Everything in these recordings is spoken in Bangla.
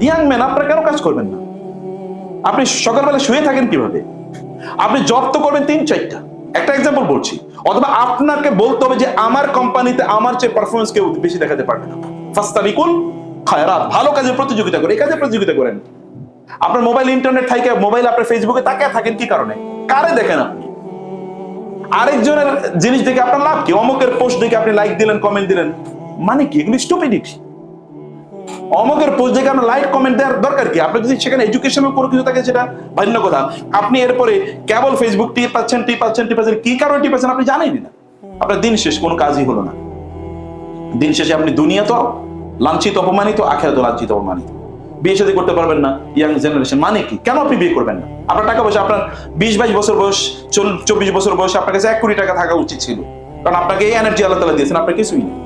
ইয়াং ম্যান, আপনারা কেন কাজ করবেন না? আপনি সকালবেলা শুয়ে থাকেন কীভাবে? আপনি জব তো করবেন তিন, চারটা। একটা এক্সাম্পল বলছি। অথবা আপনাকে বলতে হবে যে, আমার কোম্পানিতে আমার চেয়ে পারফরমেন্স কেউ বেশি দেখাতে পারবে না। ফাস্তাবিকুল খায়রাত, ভালো কাজের প্রতিযোগিতা করে, এই কাজে প্রতিযোগিতা করেন। আপনার মোবাইল ইন্টারনেট থাকে মোবাইল আপনার ফেসবুকে তাকিয়ে থাকেন কি কারণে? কারে দেখেন আপনি? আরেকজনের জিনিস দেখে আপনার লাভ কি? অমুকের পোস্ট দেখে আপনি লাইক দিলেন কমেন্ট দিলেন। মানে কি? এগুলো স্টুপিডিটি অমুকের পোস্ট দেখে আপনার লাইক কমেন্ট দেওয়ার দরকার কি? আপনার যদি সেখানে এডুকেশনাল কোনো কিছু থাকে, সেটা ভিন্ন কথা। আপনি এরপরে কেবল ফেসবুক টিপ পাচ্ছেন টিপ পাচ্ছেন টিপ পাচ্ছেন, কি কারণে টিপ পাচ্ছেন আপনি জানেনই না। আপনার দিন শেষ, কোনো কাজই হলো না। দিন শেষে আপনি দুনিয়া তো লাঞ্ছিত, অপমানিত আখেরা তো লাঞ্ছিত, অপমানিত। বিয়ে শাদী করতে পারবেন না ইয়াং জেনারেশন মানে কি? কেন আপনি বিয়ে করবেন না? আপনার টাকা পয়সা, আপনার বিশ বাইশ বছর বয়স চব্বিশ বছর বয়স আপনার কাছে এক কোটি টাকা থাকা উচিত ছিল। কারণ আপনাকে এই এনার্জি আল্লাহ তালা দিয়েছেন, আপনার কিছুই নেই।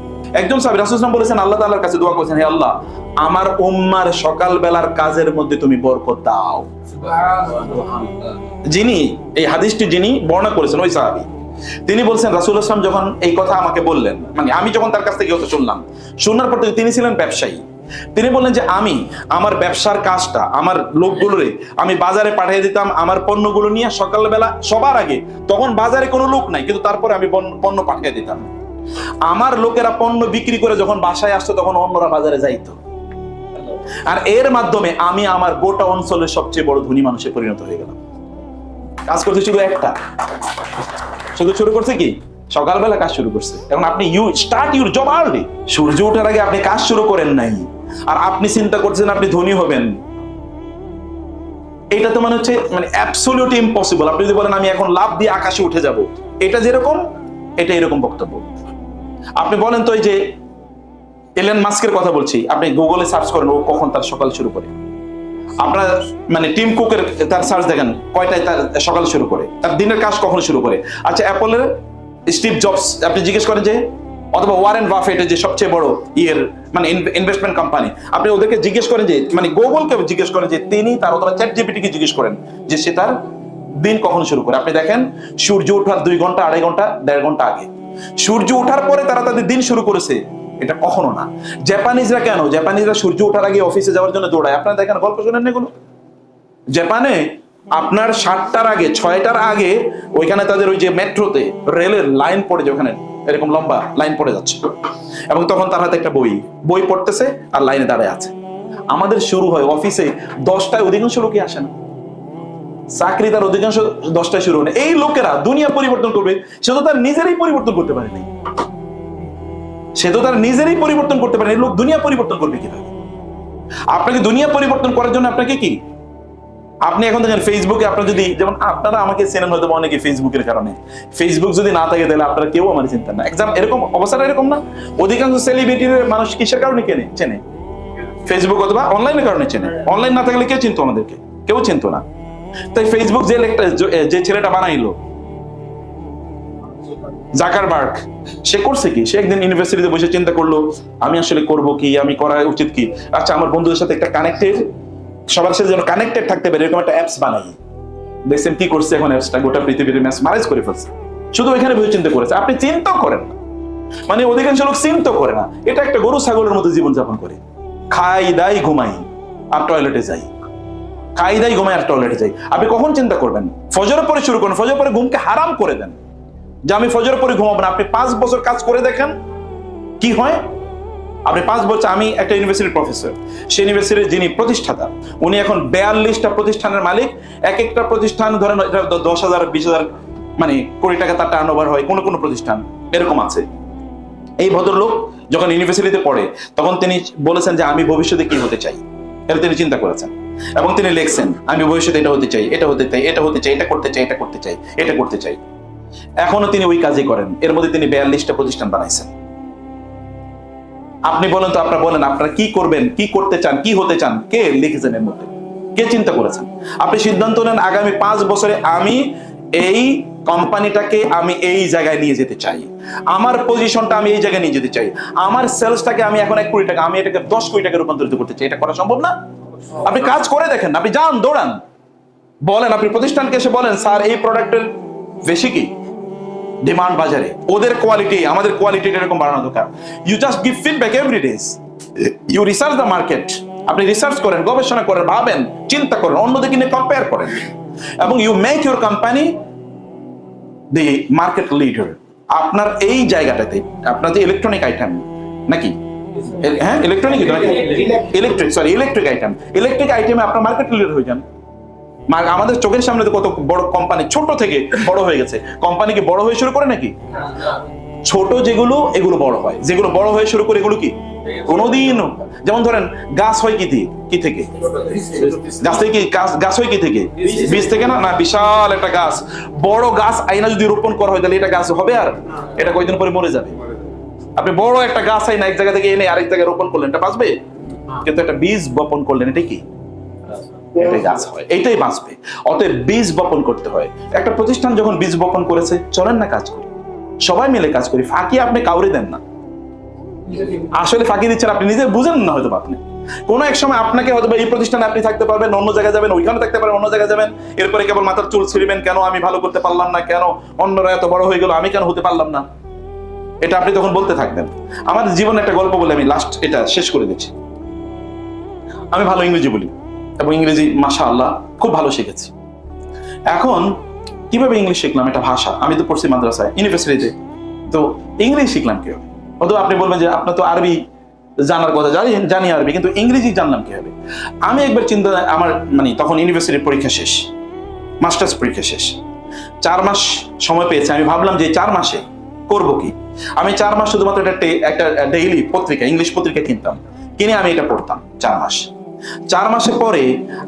একজন সাহেব রাসুলাম বলেছেন আল্লাহ তাআলার কাছে দোয়া করেছেন হে আল্লাহ আমার উম্মার সকাল বেলার কাজের মধ্যে তুমি বরকত দাও। যিনি এই হাদিসটি যিনি বর্ণনা করেছেন ওই সাহাবী তিনি বলছেন রাসুল আসলাম যখন এই কথা আমাকে বললেন মানে আমি যখন তার কাছ থেকে কথা শুনলাম শোনার পর তিনি ছিলেন ব্যবসায়ী। তিনি বললেন যে আমি আমার ব্যবসার কাজটা আমার লোকগুলোরে আমি বাজারে পাঠিয়ে দিতাম আমার পণ্যগুলো নিয়ে সকালবেলা সবার আগে তখন বাজারে কোনো লোক নাই কিন্তু তারপরে আমি পণ্য পাঠিয়ে দিতাম। আমার লোকেরা পণ্য বিক্রি করে যখন বাসায় আসতো, তখন অন্যরা বাজারে যাইতো। আর এর মাধ্যমে আমি আমার গোটা অঞ্চলের সবচেয়ে বড় ধনী মানুষে পরিণত হয়ে গেলাম। কাজ করতে শুধু একটা। শুধু শুরু করছে কি? সকালবেলা কাজ শুরু করছে। এখন আপনি you start your job early সূর্য ওঠার আগে আপনি কাজ শুরু করেন নাই। আর আপনি চিন্তা করছেন আপনি ধনী হবেন। এটা তো মানে হচ্ছে মানে অ্যাবসলিউট ইম্পসিবল আপনি যদি বলেন, আমি এখন লাভ দিয়ে আকাশে উঠে যাব। এটা যেরকম, এটা এরকম বক্তব্য। আপনি বলেন তো এই যে এলেন মাস্কের কথা বলছি, আপনি গুগলে সার্চ করেন, ও কখন তার সকাল শুরু করে। আপনার মানে টিম কুকের তার সার্চ দেখেন, কয়টায় তার সকাল শুরু করে, তার দিনের কাজ কখন শুরু করে। আচ্ছা অ্যাপলের স্টিভ জবস আপনি জিজ্ঞেস করেন যে, অথবা ওয়ারেন বাফেটের যে সবচেয়ে বড় ইয়ের মানে ইনভেস্টমেন্ট কোম্পানি আপনি ওদেরকে জিজ্ঞেস করেন যে মানে গুগলকে জিজ্ঞেস করেন যে, তিনি তার অথবা চ্যাট জিপিটিকে জিজ্ঞেস করেন যে, সে তার দিন কখন শুরু করে। আপনি দেখেন, সূর্য ওঠার দুই ঘণ্টা, আড়াই ঘণ্টা, দেড় ঘণ্টা আগে। সূর্য ওঠার পরে তারা তাদের দিন শুরু করেছে। এটা কখনো না। জাপানিজরা কেন? জাপানিজরা সূর্য ওঠার আগে অফিসে যাওয়ার জন্য দৌড়ায়। আপনারা দেখেন, গল্প শুনেন এগুলো জাপানে আপনার সাতটার আগে, ছয়টার আগে ওইখানে তাদের ওই যে মেট্রোতে রেলের লাইন পড়ে যায়, ওখানে এরকম লম্বা লাইন পড়ে যাচ্ছে। এবং তখন তার হাতে একটা বই। বই পড়তেছে আর লাইনে দাঁড়ায় আছে। আমাদের শুরু হয় অফিসে দশটায়, অধিকাংশ লোকই আসে না। চাকরি তার অধিকাংশ দশটায় শুরু হয় এই লোকেরা দুনিয়া পরিবর্তন করবে, সে তো তার নিজেরই পরিবর্তন করতে পারে নাই সে তো তার নিজেরই পরিবর্তন করতে পারেনি। লোক দুনিয়া পরিবর্তন করবে কীভাবে? আপনাকে দুনিয়া পরিবর্তন করার জন্য আপনাকে কি? আপনি এখন দেখেন ফেসবুকে আপনার যদি, যেমন আপনারা আমাকে চেনেন হয়তো অনেকে ফেসবুকের কারণে। ফেসবুক যদি না থাকে তাহলে আপনারা কেউ আমার চিন্তা না। এক্সাম এরকম অবস্থাটা এরকম না। অধিকাংশ সেলিব্রিটির মানুষ কিসের কারণে কেনে? চেনে। ফেসবুক অথবা অনলাইনের কারণে চেনে। অনলাইন না থাকলে কে চিনতো আমাদেরকে? কেউ চিনতো না। তাই ফেসবুক যে যে ছেলেটা বানাইলো, জাকারবার্গ, সে করছে কি? সে একদিন ইউনিভার্সিটিতে বসে চিন্তা করল, আমি আসলে করব কি, আমি করা উচিত কি? আচ্ছা আমার বন্ধুদের সাথে একটা কানেক্টেড সবার সাথে যেন কানেক্টেড থাকতে পারে, এরকম একটা অ্যাপস বানাই। দেখছেন কি করছে এখন অ্যাপসটা গোটা পৃথিবীর ম্যাচ মারাইজ করে ফেলছে। শুধু ওইখানে বসে চিন্তা করেছে। আপনি চিন্তাও করেন না। মানে অধিকাংশ লোক চিন্তাও করে না। এটা একটা গরু, ছাগলের মতো জীবনযাপন করে। খাই, দাই, ঘুমাই। আর টয়লেটে যাই। খাই দাই ঘুমাই আর টয়লেটে যাই। আপনি কখন চিন্তা করবেন? ফজরের পরে শুরু করেন, ফজর পরে ঘুমকে হারাম করে দেন। যে আমি ফজর পরে ঘুমাবো না, আপনি পাঁচ বছর কাজ করে দেখেন, কি হয়? আপনি পাঁচ বছর, আমি একটা ইউনিভার্সিটির প্রফেসর সেই ইউনিভার্সিটির যিনি প্রতিষ্ঠাতা, উনি এখন বেয়াল্লিশটা প্রতিষ্ঠানের মালিক, এক একটা প্রতিষ্ঠান ধরেন দশ হাজার, বিশ হাজার মানে কোটি টাকা তার টার্ন ওভার হয়, কোনো কোনো প্রতিষ্ঠান, এরকম আছে। এই ভদ্রলোক যখন ইউনিভার্সিটিতে পড়ে, তখন তিনি বলেছেন যে আমি ভবিষ্যতে কি হতে চাই? এটা তিনি চিন্তা করেছেন। এবং তিনি লিখছেন, আমি ভবিষ্যতে এটা হতে চাই, এটা হতে চাই, এটা হতে চাই, এটা করতে চাই, এটা করতে চাই, এটা করতে চাই। এখনও তিনি ওই কাজই করেন। এর মধ্যে তিনি বেয়াল্লিশটা প্রতিষ্ঠান বানাইছেন। আপনি বলেন তো, আপনারা বলেন, আপনারা কি করবেন, কি করতে চান, কি হতে চান, কে লিখেছেন এর মধ্যে? কে চিন্তা করেছেন? আপনি সিদ্ধান্ত নেন, আগামী পাঁচ বছরে আমি এই কোম্পানিটাকে আমি এই জায়গায় নিয়ে যেতে চাই। আমার পজিশনটা আমি এই জায়গায় নিয়ে যেতে চাই। আমার সেলসটাকে আমি এখন এক কোটি টাকা, আমি এটাকে দশ কোটি টাকা রূপান্তরিত করতে চাই। এটা করা সম্ভব না? আপনি কাজ করে দেখেন, আপনি যান, দৌড়ান। বলেন, আপনি প্রতিষ্ঠানকে এসে বলেন, স্যার, এই প্রোডাক্টের বেশি কি? ডিমান্ড বাজারে। ওদের কোয়ালিটি আমাদের কোয়ালিটি এরকম বাড়ানো দরকার। You just give feedback every days you research the market আপনি রিসার্চ করেন, গবেষণা করেন, ভাবেন, চিন্তা করেন, অন্যদিকে নিয়ে কম্পেয়ার করেন। এবং you make your company the market leader আপনার এই জায়গাটাতে, আপনার যে ইলেকট্রনিক আইটেম নাকি? হ্যাঁ electronic electric sorry electric item electric আইটেমে আপনার মার্কেট লিডার হয়ে যান। আমাদের চোখের সামনে কত বড় কোম্পানি ছোট থেকে বড় হয়ে গেছে। কোম্পানি কি বড় হয়ে শুরু করে নাকি? ছোট যেগুলো, এগুলো বড় হয়। যেগুলো বড় হয়ে শুরু করে এগুলো কি? কোনোদিন যেমন ধরেন, গাছ হয় কি কি থেকে? গাছ থেকে গাছ- হয় কি থেকে? বীজ থেকে না? না, বিশাল একটা গাছ। বড় গাছ আইনা যদি রোপণ করা হয়, তাহলে এটা গাছ হবে আর? এটা কয়দিন পরে মরে যাবে? আপনি বড় একটা গাছ আইনা এক জায়গা থেকে এনে আরেক জায়গায় রোপণ করলেন এটা বাঁচবে? কিন্তু একটা বীজ বপন করলেন এটা কি? এটাই গাছ হয় এটাই বাঁচবে। অতএব বীজ বপন করতে হয়। একটা প্রতিষ্ঠান যখন বীজ বপন করেছে চলেন না কাজ করি। সবাই মিলে কাজ করি ফাঁকি আপনি কাউরে দেন না। আসলে ফাঁকি দিচ্ছেন আপনি নিজে বুঝেন না হয়তো আপনি। কোনো এক সময় আপনাকে হয়তো এই প্রতিষ্ঠানে আপনি থাকতে পারবেন অন্য জায়গায় যাবেন ওইখানে থাকতে পারবেন অন্য জায়গায় যাবেন। এরপরে কেবল মাথার চুল ছিঁড়বেন কেন আমি ভালো করতে পারলাম না কেন অন্যরা এত বড় হয়ে গেল আমি কেন হতে পারলাম না? এটা আপনি তখন বলতে থাকবেন। আমার জীবনে একটা গল্প বলে আমি লাস্ট এটা শেষ করে দিচ্ছি। আমি ভালো ইংরেজি বলি এবং ইংরেজি মাশা আল্লাহ খুব ভালো শিখেছি। এখন কীভাবে ইংলিশ শিখলাম? এটা ভাষা। আমি তো পড়ছি মাদ্রাসায় ইউনিভার্সিটিতে তো ইংরেজি শিখলাম কীভাবে? অথবা আপনি বলবেন যে আপনার তো আরবি জানার কথা, জানি জানি আরবি, কিন্তু ইংরেজি জানলাম কীভাবে? আমি একবার চিন্তা, আমার মানে তখন ইউনিভার্সিটির পরীক্ষা শেষ মাস্টার্স পরীক্ষা শেষ। চার মাস সময় পেয়েছে। আমি ভাবলাম যে চার মাসে করব কি? আমি চার মাস শুধুমাত্র একটা একটা ডেইলি পত্রিকা ইংলিশ পত্রিকা কিনতাম। কিনে আমি এটা পড়তাম, চার মাস। চার মাসের পরে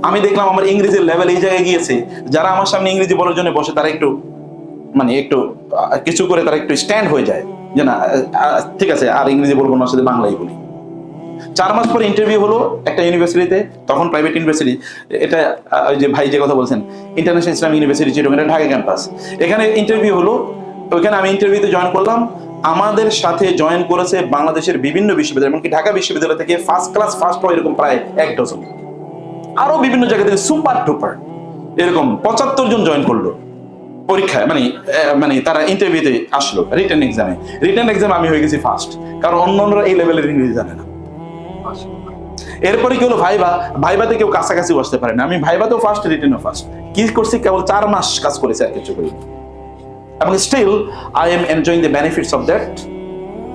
আমি দেখলাম আমার ইংরেজির লেভেল এই জায়গায় গিয়েছে। যারা আমার সামনে ইংরেজি বলার জন্য বসে, তারা একটু মানে একটু কিছু করে তারা একটু স্ট্যান্ড হয়ে যায়। যে না ঠিক আছে, আর ইংরেজি বলব না সাথে বাংলাই বলি। চার মাস পরে ইন্টারভিউ হলো একটা ইউনিভার্সিটিতে তখন প্রাইভেট ইউনিভার্সিটি এটা ওই যে ভাই যে কথা বলছেন ইন্টারন্যাশনাল ইসলাম ইউনিভার্সিটি চিটগাং এটা ঢাকা ক্যাম্পাস এখানে ইন্টারভিউ হলো ওইখানে আমি ইন্টারভিউতে জয়েন করলাম। আমাদের সাথে জয়েন করেছে বাংলাদেশের বিভিন্ন বিশ্ববিদ্যালয়, এমনকি ঢাকা বিশ্ববিদ্যালয় থেকে ফার্স্ট ক্লাস ফার্স্ট হয় এরকম প্রায় এক ডজন আরও বিভিন্ন জায়গা থেকে সুপার টুপার এরকম পঁচাত্তর জন জয়েন করল পরীক্ষায়। মানে মানে তারা ইন্টারভিউতে আসলো রিটার্ন এক্সামে রিটার্ন এক্সাম আমি হয়ে গেছি ফার্স্ট কারণ অন্য অন্যরা এই লেভেলের ইংরেজি জানে না। এরপরে কি হলো, ভাইবা, ভাইবাতে কেউ কাছাকাছি বসতে পারে না। আমি ভাইবাতেও ফার্স্ট রিটেনও ফার্স্ট কি করছি, কেবল চার মাস কাজ করেছি আর কিছু করি এবং still I am enjoying the benefits of that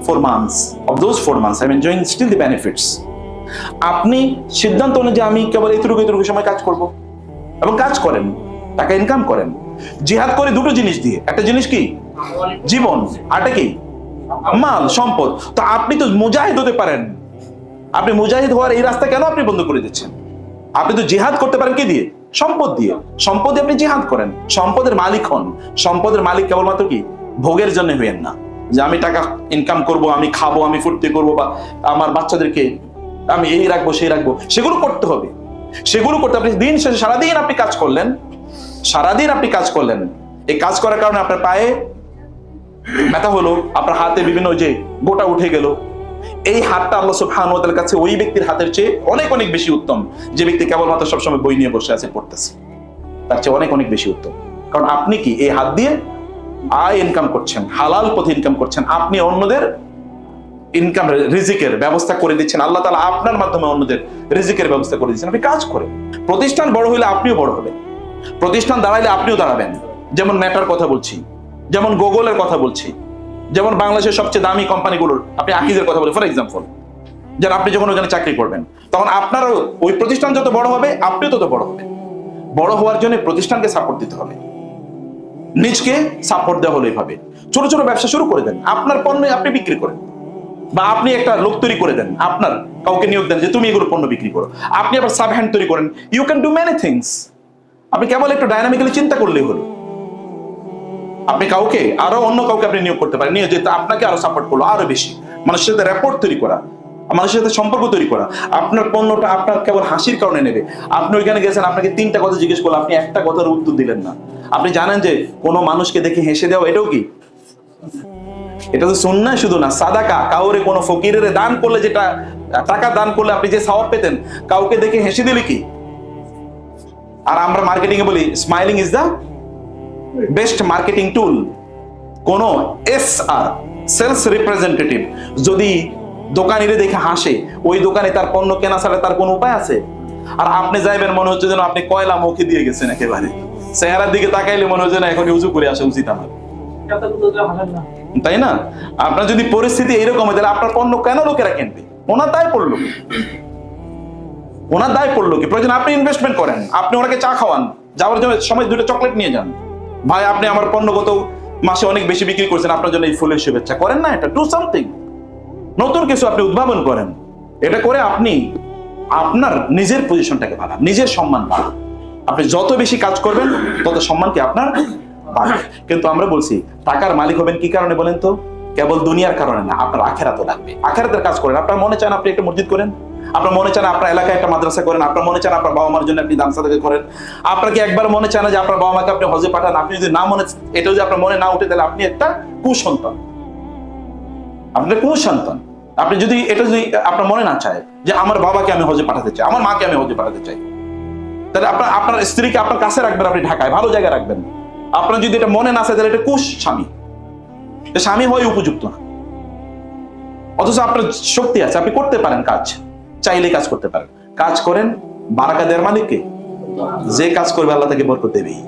four months of those four months I am enjoying still the benefits আপনি সিদ্ধান্ত নেন যে আমি কেবল এতটুকু এতটুকু সময় কাজ করব এবং কাজ করেন, টাকা ইনকাম করেন। জিহাদ করে দুটো জিনিস দিয়ে। একটা জিনিস কি? জীবন। আরটা কি? মাল, সম্পদ। তো আপনি তো মুজাহিদ হতে পারেন। আপনি মুজাহিদ হওয়ার এই রাস্তা কেন আপনি বন্ধ করে দিচ্ছেন? আপনি তো জিহাদ করতে পারেন কি দিয়ে? সম্পদ দিয়ে। সম্পদ আপনি জিহাদ করেন। সম্পদের মালিক হন। সম্পদের মালিক কেবলমাত্র কি? ভোগের জন্য হইয়েন না। যে আমি টাকা ইনকাম করব, আমি খাব, আমি ফুর্তি করব বা আমার বাচ্চাদেরকে আমি এই রাখব, সেই রাখব, সেগুলো করতে হবে। সেগুলো করতে আপনি দিন শেষে সারাদিন আপনি কাজ করলেন। সারাদিন আপনি কাজ করলেন। এই কাজ করার কারণে আপনার পায়ে ব্যথা হলো, আপনার হাতে বিভিন্ন যে গোটা উঠে গেল। এই হাতটা আল্লাহ সুবহানাহু ওয়া কাছে ওই ব্যক্তির হাতের চেয়ে অনেক অনেক বেশি উত্তম। যে ব্যক্তি কেবলমাত্র সবসময় বই নিয়ে বসে আছে, পড়তেছে। তার চেয়ে অনেক অনেক বেশি উত্তম। কারণ আপনি কি এই হাত দিয়ে আয় ইনকাম করছেন, হালাল পথে ইনকাম করছেন, আপনি অন্যদের ইনকাম রিজিকের ব্যবস্থা করে দিচ্ছেন, আল্লাহ তাআলা আপনার মাধ্যমে অন্যদের রিজিকের ব্যবস্থা করে দিচ্ছেন, আপনি কাজ করেন। প্রতিষ্ঠান বড় হলে আপনিও বড় হবেন। প্রতিষ্ঠান দাঁড়াইলে আপনিও দাঁড়াবেন। যেমন ম্যাটার কথা বলছি, যেমন গুগলের কথা বলছি যেমন বাংলাদেশের সবচেয়ে দামি কোম্পানিগুলোর, আপনি আকিজের কথা বলেন ফর এক্সাম্পল যেন আপনি যখন ওখানে চাকরি করবেন, তখন আপনারও ওই প্রতিষ্ঠান যত বড় হবে, আপনিও তত বড় হবে। বড় হওয়ার জন্য প্রতিষ্ঠানকে সাপোর্ট দিতে হবে। নিজকে সাপোর্ট দেওয়া হলো এইভাবে ছোট ছোট ব্যবসা শুরু করে দেন। আপনার পণ্য আপনি বিক্রি করেন। বা আপনি একটা লোক তৈরি করে দেন, আপনার কাউকে নিয়োগ দেন যে তুমি এগুলো পণ্য বিক্রি করো। আপনি আবার সাব হ্যান্ড তৈরি করেন। You can do many things আপনি কেবল একটু ডাইনামিক্যালি চিন্তা করলেই হলো। আপনি কাউকে, আরও অন্য কাউকে আপনি নিয়োগ করতে পারেন। নিয়ে যেতে আপনাকে আরও সাপোর্ট করল, আরও বেশি। মানুষের সাথে র্যাপোর্ট তৈরি করা, মানুষের সাথে সম্পর্ক তৈরি করা। আপনার পণ্যটা আপনার কেবল হাসির কারণে নেবে। আপনি ওইখানে গেছেন, আপনাকে তিনটা কথা জিজ্ঞেস করল, আপনি একটা কথার উত্তর দিলেন না। আপনি জানেন যে কোনো মানুষকে দেখে হেসে দেওয়া, এটাও কি? এটা তো শুননা শুধু না, সাদাকা। কাউরে কোনো ফকিরের দান করলে যেটা, টাকা দান করলে আপনি যে সওয়াব পেতেন, কাউকে দেখে হেসে দিলে কি? আর আমরা মার্কেটিং এ বলি smiling is the best marketing tool কোন এস আর সেলস রিপ্রেজেন্টেটিভ। যদি দোকানিরে দেখে হাসে, ওই দোকানে তার পণ্য কেনা ছাড়া তার কোনো উপায় আছে? আর আপনি যাইবেন, মনে হচ্ছে যেন আপনি কয়লা মুখে দিয়ে গেছেন একেবারে। চেহারার দিকে তাকাইলে মনে হচ্ছে না এখন উজু করে আসা উচিত আমার। তাই না? আপনার যদি পরিস্থিতি এইরকম হয়, তাহলে আপনার পণ্য কেন লোকেরা কিনবে? ওনার দায় পড়ল? ওনার দায় পড়ল কি? প্রয়োজন আপনি ইনভেস্টমেন্ট করেন। আপনি ওনাকে চা খাওয়ান, যাওয়ার জন্য সময় দুটো চকলেট নিয়ে যান। ভাই, আপনি আমার পণ্য গত মাসে অনেক বেশি বিক্রি করছেন, আপনার জন্য এই ফুলের শুভেচ্ছা। করেন না এটা ডু সামথিং নতুন কিছু আপনি উদ্ভাবন করেন। এটা করে আপনি আপনার নিজের পজিশনটাকে বাড়ান, নিজের সম্মান বাড়ান। আপনি যত বেশি কাজ করবেন, তত সম্মান কি আপনার বাড়বে। কিন্তু আমরা বলছি, টাকার মালিক হবেন কি কারণে বলেন তো? কেবল দুনিয়ার কারণে না, আপনার আখেরাতও লাগবে। আখেরাতের কাজ করেন। আপনার মনে চান আপনি একটা মসজিদ করেন? আপনার মনে চান আপনার এলাকায় একটা মাদ্রাসা করেন, আপনার মনে চান আপনার বাবা মার জন্য আপনি দান সাদাকা করেন। আপনার কি একবার মনে চান যে আপনার বাবা মাকে আপনি হজে পাঠান? আপনি যদি না মনে এটা যদি আপনার মনে না উঠে, তাহলে আপনি একটা কুসন্তান। আপনি কুসন্তান। আপনি যদি, এটা যদি আপনার মনে না চায় যে আমার বাবাকে আমি হজে পাঠাতে চাই, আমার মাকে আমি হজে পাঠাতে চাই, তাহলে আপনার আপনার স্ত্রীকে আপনার কাছে রাখবেন আপনি ঢাকায়, ভালো জায়গায় রাখবেন। আপনার যদি এটা মনে না চায় তাহলে এটা কুশ স্বামী। স্বামী হয় উপযুক্ত না। অথচ আপনার শক্তি আছে, আপনি করতে পারেন কাজ। চাইলে কাজ করতে পারেন। কাজ করেন বারাকা দেওয়ার মালিককে যে কাজ করবে আল্লাহ তাকে বরকত দেবেই।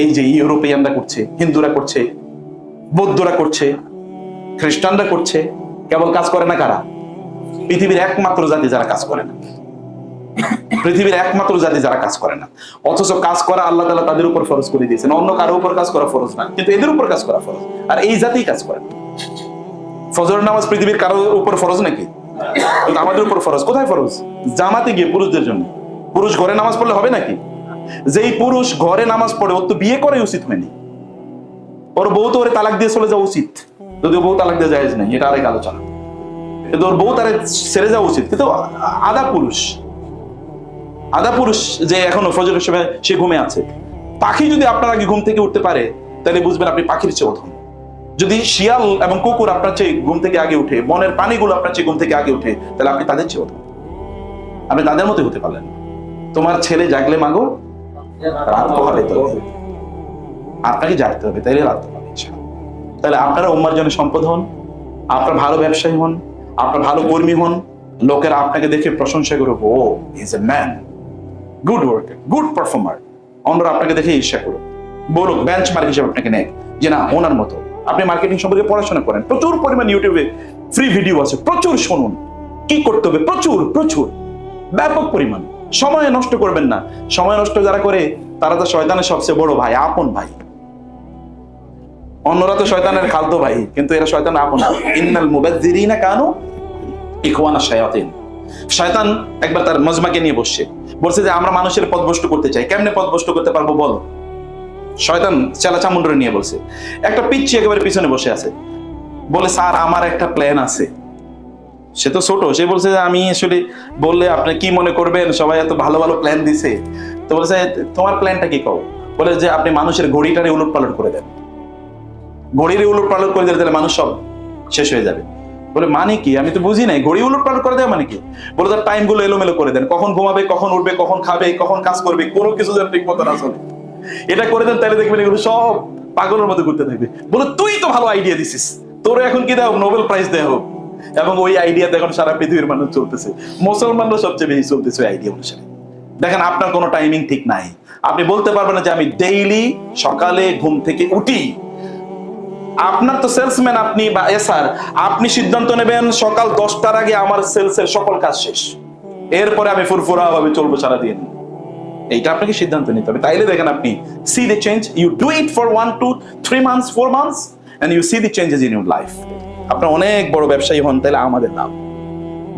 এই যে ইউরোপিয়ানরা করছে, হিন্দুরা করছে, বৌদ্ধরা করছে, খ্রিস্টানরা করছে, কেবল কাজ করে না কারা? পৃথিবীর একমাত্র জাতি যারা কাজ করে না। পৃথিবীর একমাত্র জাতি যারা কাজ করে না। অথচ কাজ করা আল্লাহ তালা তাদের উপর ফরজ করে দিয়েছেন। অন্য কারও উপর কাজ করা ফরজ না, কিন্তু এদের উপর কাজ করা ফরজ। আর এই জাতি কাজ করে ফজর নামাজ পৃথিবীর কারও উপর ফরজ নাকি? আমাদের উপর ফরজ। কোথায় ফরজ? জামাতে গিয়ে পুরুষদের জন্য। পুরুষ ঘরে নামাজ পড়লে হবে নাকি? যেই পুরুষ ঘরে নামাজ পড়ে ওর তো বিয়ে করে উচিত হয়নি। ওর বউ তো ওরে তালাক দিয়ে চলে যাওয়া উচিত। যদি বউ তালাক দিয়ে যায় নাই, এটা আরেক আলোচনা। কিন্তু ওর বউ তারে ছেড়ে যাওয়া উচিত। কিন্তু আদা পুরুষ আদা পুরুষ যে এখনও ফজরের সময় সে ঘুমে আছে, পাখি যদি আপনার আগে ঘুম থেকে উঠতে পারে, তাহলে বুঝবেন আপনি পাখির চেয়ে অধম। যদি শিয়াল এবং কুকুর আপনার চেয়ে ঘুম থেকে আগে উঠে, বনের প্রাণীগুলো আপনার চেয়ে ঘুম থেকে আগে উঠে, তাহলে আপনি তাদের চেয়ে অধম আপনি তাদের মতোই হতে পারলেন। তোমার ছেলে জাগলে মাগো, রাত পোহাবে তো। আপনাকে জাগতে হবে, তাইলে রাত পোহাবে তাহলে আপনারা উম্মার জন্য সম্পদ হন, আপনার ভালো ব্যবসায়ী হন, আপনার ভালো কর্মী হন, লোকেরা আপনাকে দেখে প্রশংসা করবে ও is a man good work good performer অন্যরা আপনাকে দেখে ঈর্ষা করুক। বলুক বেঞ্চ মার্ক হিসেবে আপনাকে নেয় যে না, ওনার মতো। আপনি মার্কেটিং সম্পর্কে পড়াশোনা করেন, প্রচুর পরিমাণ ইউটিউবে ফ্রি ভিডিও আছে, প্রচুর শুনুন। কি করতে হবে? প্রচুর প্রচুর। ব্যাপক পরিমাণ। সময় নষ্ট করবেন না। সময় নষ্ট যারা করে, তারা তো শয়তানের সবচেয়ে বড় ভাই, আপন ভাই। অন্যরা তো শয়তানের খালতো ভাই, কিন্তু এরা শয়তান আপন। ইন্নাল মুবাজ্জিরিনা কানু ইখওয়ানা শায়াতিন। শয়তান একবার তার মজমাকে নিয়ে বসছে। বলছে যে, আমরা মানুষের পথভ্রষ্ট করতে চাই। কেমনে পথভ্রষ্ট করতে পারব বল? শয়তান চেলা চামুন্ডরে নিয়ে বলছে। একটা পিচ্ছি একেবারে পিছনে বসে আছে। বলে, স্যার, আমার একটা প্ল্যান আছে। সে তো ছোট, সে বলছে যে, আমি আসলে বললে আপনি কি মনে করবেন? সবাই এত ভালো ভালো প্ল্যান দিছে। তো বলছে, তোমার প্ল্যানটা কি কও? বলে যে, আপনি মানুষের ঘড়িটারে উলট পালট করে দেন। ঘড়ির উলট পালট করে দিলে তাহলে মানুষ সব শেষ হয়ে যাবে। বলে মানে কি? আমি তো বুঝি নাই। ঘড়ি উলট পালট করে দেয় মানে কি? বলে, তার টাইমগুলো এলোমেলো করে দেন। কখন ঘুমাবে, কখন উঠবে, কখন খাবে, কখন কাজ করবে, কোনো কিছু যেন ঠিক মতো না। চলে এটা করে দেন তাহলে দেখবেন এগুলো সব পাগলের মধ্যে ঘুরতে থাকবে। বলে, তুই তো ভালো আইডিয়া দিছিস। তোর এখন কি দাও? নোবেল প্রাইজ দেওয়া হোক। এবং ওই আইডিয়া এখন সারা পৃথিবীর মানুষ চলতেছে। মুসলমানরা সবচেয়ে বেশি চলতেছে ওই আইডিয়া অনুসারে। দেখেন, আপনার কোনো টাইমিং ঠিক নাই। আপনি বলতে পারবেন না যে আমি ডেইলি সকালে ঘুম থেকে উঠি। আপনার তো সেলসম্যান আপনি বা এসার আপনি সিদ্ধান্ত নেবেন সকাল দশটার আগে আমার সেলসের সকল কাজ শেষ। এরপরে আমি ফুরফুরা ভাবে চলবো সারাদিন। এইটা আপনাকে সিদ্ধান্ত নিতে হবে। তাইলে দেখেন আপনি see change you do it for one two three months four months and you see the changes in your life অনেক বড় ব্যবসায়ী হন তাহলে আমাদের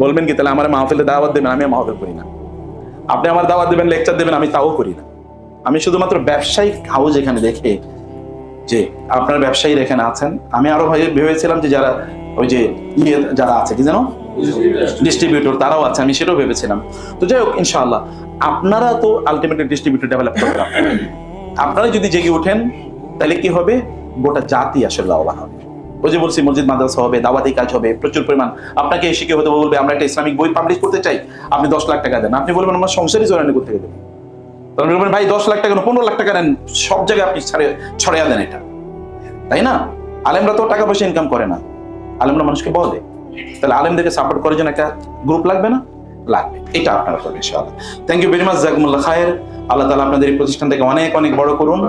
বলবেন কি তাহলে আমার মাহফিলে দাওয়াত দেবেন আমি মাহফিল করি না। আপনি আমার দাওয়াত দেবেন, লেকচার দেবেন, আমি তাও করি না। আমি শুধুমাত্র ব্যবসায়িক হাউস এখানে দেখে যে আপনার ব্যবসায়ীর এখানে আছেন। আমি আরও ভেবেছিলাম যে যারা ওই যে ইয়ে যারা আছে, কি জানো ডিস্ট্রিবিউটর তারাও আছে, আমি সেটাও ভেবেছিলাম। তো যাই হোক, ইনশাআল্লাহ। আপনারা তো আলটিমেটলি ডিস্ট্রিবিউটর ডেভেলপ করবেন আপনারা যদি জেগে ওঠেন, তাহলে কি হবে? গোটা জাতি আসলে লাভবান হবে। ওই যে বলছি, মসজিদ, মাদ্রাসা হবে, দাওয়াতি কাজ হবে, প্রচুর পরিমাণ। আপনাকে এসে কেউ বলবে, আমরা একটা ইসলামিক বই পাবলিশ করতে চাই, আপনি দশ লাখ টাকা দেন। আপনি বলবেন, আমার সংসারই জরানি করতে দেবেন তখন বলবেন, ভাই, দশ লাখ টাকা পনেরো লাখ টাকা নেন সব জায়গায় আপনি ছাড়ে, ছড়াইয়া দেন এটা। তাই না? আলেমরা তো টাকা পয়সা ইনকাম করে না। আলেমরা মানুষকে বলে। তাহলে আলেমদেরকে সাপোর্ট করার জন্য একটা গ্রুপ লাগবে না? লাগবে। এটা আপনার ইনশাআল্লাহ। থ্যাংক ইউ ভেরি মাচ জাকুমুল্লাহ খায়ের। আল্লাহ তালা আপনাদের এই প্রতিষ্ঠান থেকে অনেক অনেক বড় করুন।